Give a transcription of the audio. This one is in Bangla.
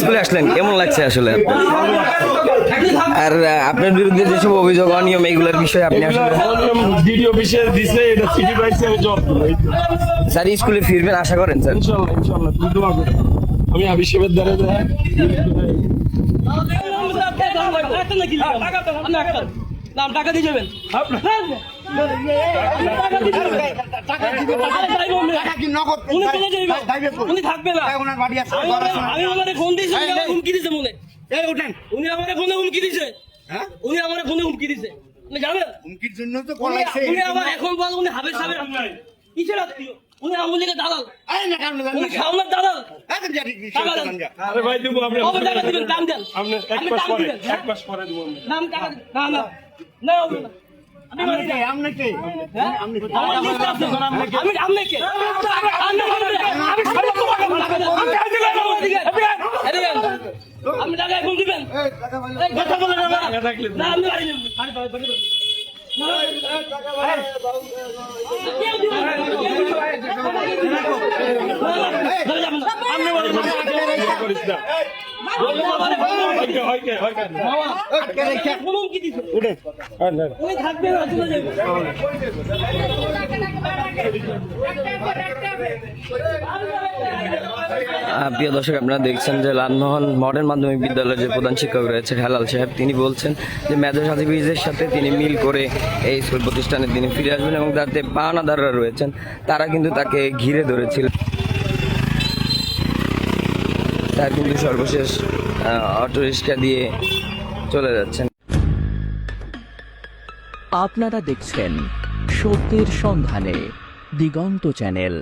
স্কুলে আসলেন, কেমন লাগছে আসলে আর আপনার বিরুদ্ধে যেসব অভিযোগ, অনিয়ম এইগুলোর বিষয়ে আপনি আসলে ভিডিও বিষয়ে দিছে এটা সিটি তো। স্যার স্কুলে ফিরবেন, আশা করেন, স্যার আমি আবিষ্কারের দ্বারা নাম টাকা দিয়ে যাবেন উনি আছে আছে আমাকে ফোনে হুমকি দিছে উনি আমারে ফোনে হুমকি দিছে আপনি হুমকির জন্য তো কল উনি উনি আমার এখন বল উনি হাবের সাহেবের কিসের আত্মীয় উনি আমল লিগে দালাল এই না কারণ উনি সামনের দালাল এখন যা ঠিক টাকা আরে ভাই দেবো আপনি কবে টাকা দিবেন দাম দেন। আপনি এক মাস পরে এক মাস পরে দেবো আমি দাম টাকা না না। না হবে আপনি হ্যাঁ? টাকা এখন দিবেন এই, টাকা বলে- এই কথা বলে না আপনি বাড়ি যান বাড়ি বাড়ি বাড়ি যান। না, কেউ দিবে না, কেউ দিবে না। ধরে যাবেন না। আপনি প্রিয় দর্শক আপনারা দেখছেন যে লালমোহন মডার্ন মাধ্যমিক বিদ্যালয়ের যে প্রধান শিক্ষক রয়েছে হেলাল সাহেব তিনি বলছেন যে মেজর হাজিবিজের সাথে তিনি মিল করে এই স্কুল প্রতিষ্ঠানে তিনি ফিরে আসবেন এবং যাতে পাওনাদাররা রয়েছেন। তারা কিন্তু তাকে ঘিরে ধরেছিল। তার কিন্তু সর্বশেষ অটো রিক্সা দিয়ে চলে যাচ্ছেন। আপনারা দেখছেন সত্যের সন্ধানে দিগন্ত চ্যানেল।